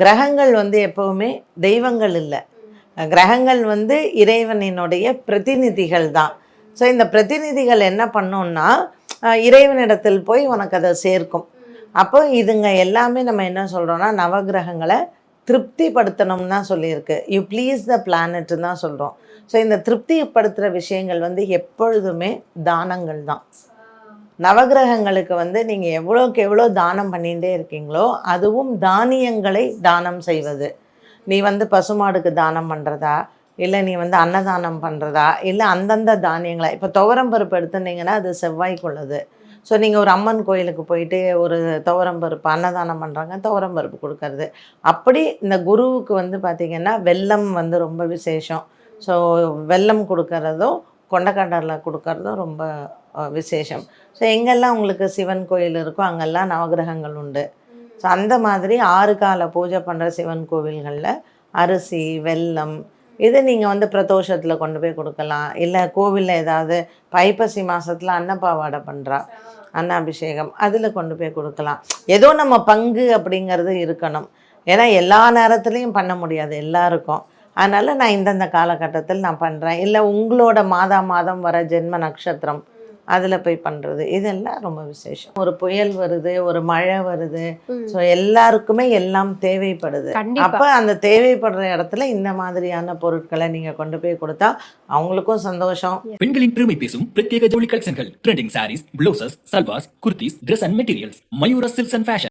கிரகங்கள் வந்து எப்போவுமே தெய்வங்கள் இல்லை. கிரகங்கள் வந்து இறைவனினுடைய பிரதிநிதிகள் தான். ஸோ இந்த பிரதிநிதிகள் என்ன பண்ணோம்னா இறைவனிடத்தில் போய் உனக்கு அதை சேர்க்கும். அப்போ இதுங்க எல்லாமே நம்ம என்ன சொல்கிறோன்னா நவகிரகங்களை திருப்திப்படுத்தணும்னு தான் சொல்லியிருக்கு. யூ ப்ளீஸ் த பிளானட்னு தான் சொல்கிறோம் ஸோ இந்த திருப்திப்படுத்துகிற விஷயங்கள் வந்து எப்பொழுதுமே தானங்கள் தான். நவகிரகங்களுக்கு வந்து நீங்கள் எவ்வளோக்கு எவ்வளோ தானம் பண்ணிகிட்டே இருக்கீங்களோ அதுவும் தானியங்களை தானம் செய்வது. நீ வந்து பசுமாடுக்கு தானம் பண்ணுறதா இல்லை நீ வந்து அன்னதானம் பண்ணுறதா இல்லை அந்தந்த தானியங்களை இப்போ துவரம்பருப்பு எடுத்துட்டீங்கன்னா அது செவ்வாய்க்குள்ளது ஸோ நீங்கள் ஒரு அம்மன் கோயிலுக்கு போயிட்டு ஒரு துவரம்பருப்பு அன்னதானம் பண்ணுறாங்க துவரம்பருப்பு கொடுக்கறது. அப்படி இந்த குருவுக்கு வந்து பார்த்திங்கன்னா வெல்லம் வந்து ரொம்ப விசேஷம். ஸோ வெல்லம் கொடுக்கறதும் கொண்டக்கடலை கொடுக்கறதும் ரொம்ப விசேஷம். ஸோ எங்கெல்லாம் உங்களுக்கு சிவன் கோயில் இருக்கோ அங்கெல்லாம் நவகிரகங்கள் உண்டு. ஸோ அந்த மாதிரி ஆறு கால பூஜை பண்ணுற சிவன் கோவில்களில் அரிசி வெல்லம் இது நீங்கள் வந்து பிரதோஷத்தில் கொண்டு போய் கொடுக்கலாம். இல்லை கோவிலில் ஏதாவது பைப்பசி மாதத்தில் அன்னப்பாவாடை பண்ணுறா அன்னாபிஷேகம் அதில் கொண்டு போய் கொடுக்கலாம். ஏதோ நம்ம பங்கு அப்படிங்கிறது இருக்கணும். ஏன்னா எல்லா நேரத்துலையும் பண்ண முடியாது எல்லாருக்கும். அதனால் நான் இந்தந்த காலகட்டத்தில் நான் பண்ணுறேன் இல்லை உங்களோட மாதா மாதம் வர ஜென்ம நட்சத்திரம் அதில் போய் பண்ணுறது இதெல்லாம் ரொம்ப விசேஷம். ஒரு புயல் வருது ஒரு மழை வருது. ஸோ எல்லாருக்குமே எல்லாம் தேவைப்படுது. அப்போ அந்த தேவைப்படுற இடத்துல இந்த மாதிரியான பொருட்களை நீங்கள் கொண்டு போய் கொடுத்தா அவங்களுக்கும் சந்தோஷம். பெண்களின் பெருமை பேசும் பிரத்யேக ஜவுளி கலெக்ஷன்கள் trending sarees blouses salwars kurtis Dress and materials Mayura silks and fashion